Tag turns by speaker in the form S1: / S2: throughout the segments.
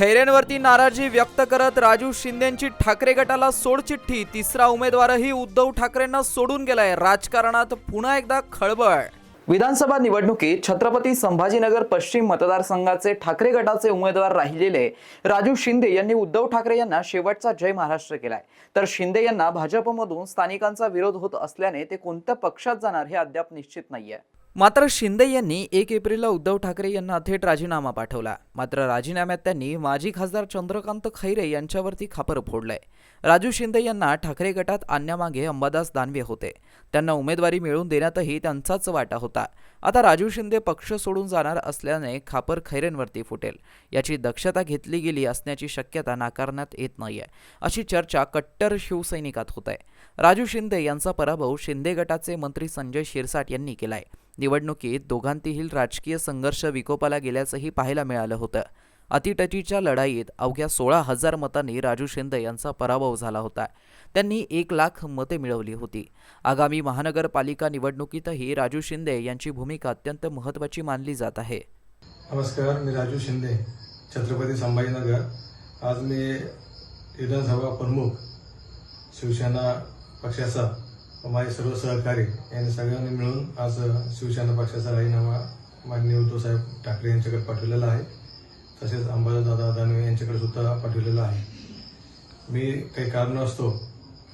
S1: खैरेंवरती नाराजी व्यक्त करत राजू शिंदेची ठाकरे गटाला सोडचिठ्ठी तिसरा उमेदवारही उद्धव ठाकरेंना सोडून गेलाय. राजकारणात पुन्हा एकदा खळबळ. विधानसभा निवडणुकीत छत्रपती संभाजीनगर पश्चिम मतदारसंघाचे ठाकरे गटाचे उमेदवार राहिलेले राजू शिंदे यांनी उद्धव ठाकरे यांना शेवटचा जय महाराष्ट्र केलाय. तर शिंदे यांना भाजपमधून स्थानिकांचा विरोध होत असल्याने ते कोणत्या पक्षात जाणार हे अद्याप निश्चित नाहीये. मात्र शिंदे यांनी एक एप्रिलला उद्धव ठाकरे यांना थेट राजीनामा पाठवला. मात्र राजीनाम्यात त्यांनी माजी खासदार चंद्रकांत खैरे यांच्यावरती खापर फोडलंय. राजू शिंदे यांना ठाकरे गटात आणण्यामागे अंबादास दानवे होते. त्यांना उमेदवारी मिळवून देण्यातही त्यांचाच वाटा होता. आता राजू शिंदे पक्ष सोडून जाणार असल्याने खापर खैरेंवरती फुटेल. याची दक्षता घेतली गेली असण्याची शक्यता नाकारण्यात येत नाहीये अशी चर्चा कट्टर शिवसैनिकात होत आहे राजू शिंदे यांचा पराभव शिंदे गटाचे मंत्री संजय शिरसाट यांनी केलाय. निवडणुकीत दोघांतील राजकीय संघर्ष विकोपाला गेल्याचंही पाहायला मिळालं होतं. अतिटटीच्या लढाईत अवघ्या सोळा हजार मतांनी राजू शिंदे यांचा पराभव झाला होता. त्यांनी एक लाख मते मिळवली होती. आगामी महानगरपालिका निवडणुकीतही राजू शिंदे यांची भूमिका अत्यंत महत्त्वाची मानली जात आहे.
S2: नमस्कार मी राजू शिंदे छत्रपती संभाजीनगर. आज मी विधानसभा प्रमुख शिवसेना पक्षाचा माझे सर्व सहकारी यांनी सगळ्यांनी मिळून आज शिवसेना पक्षाचा राजीनामा माननीय उद्धवसाहेब ठाकरे यांच्याकडे पाठवलेला आहे. तसेच अंबादादा दानवे यांच्याकडे सुद्धा पाठवलेला आहे. मी काही कारण असतो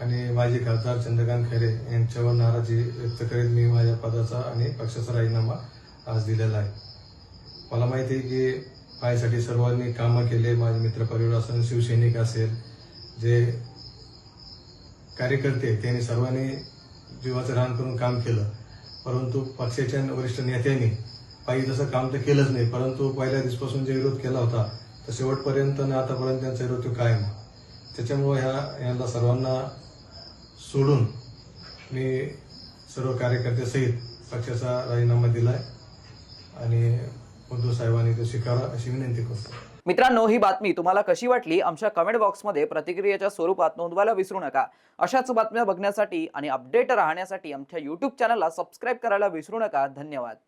S2: आणि माझे खासदार चंद्रकांत खैरे यांच्यावर नाराजी व्यक्त करीत मी माझ्या पदाचा आणि पक्षाचा राजीनामा आज दिलेला आहे. मला माहिती आहे की माझ्यासाठी सर्वांनी कामं केले माझे मित्रपरिवार असेल शिवसैनिक असेल जे कार्यकर्ते त्यांनी सर्वांनी जीवाचं रान करून काम केलं. परंतु पक्षाच्या वरिष्ठ नेत्यांनी पाहिजे तसं काम तर केलंच नाही परंतु पहिल्या दिवसपासून जे विरोध केला होता तर शेवटपर्यंत आणि आतापर्यंत त्यांचा विरोध तो कायम. त्याच्यामुळे ह्या यांना सर्वांना सोडून मी सर्व कार्यकर्त्यासहित पक्षाचा राजीनामा दिलाय. आणि उद्धव साहेबांनी तो स्वीकारा अशी विनंती करतो.
S1: मित्रांनो ही बातमी तुम्हाला कशी वाटली? आमच्या कमेंट बॉक्समध्ये प्रतिक्रियेच्या स्वरूपात नोंदवायला विसरू नका. अशाच बातम्या बघण्यासाठी आणि अपडेट राहण्यासाठी आमच्या युट्यूब चॅनलला सबस्क्राईब करायला विसरू नका. धन्यवाद.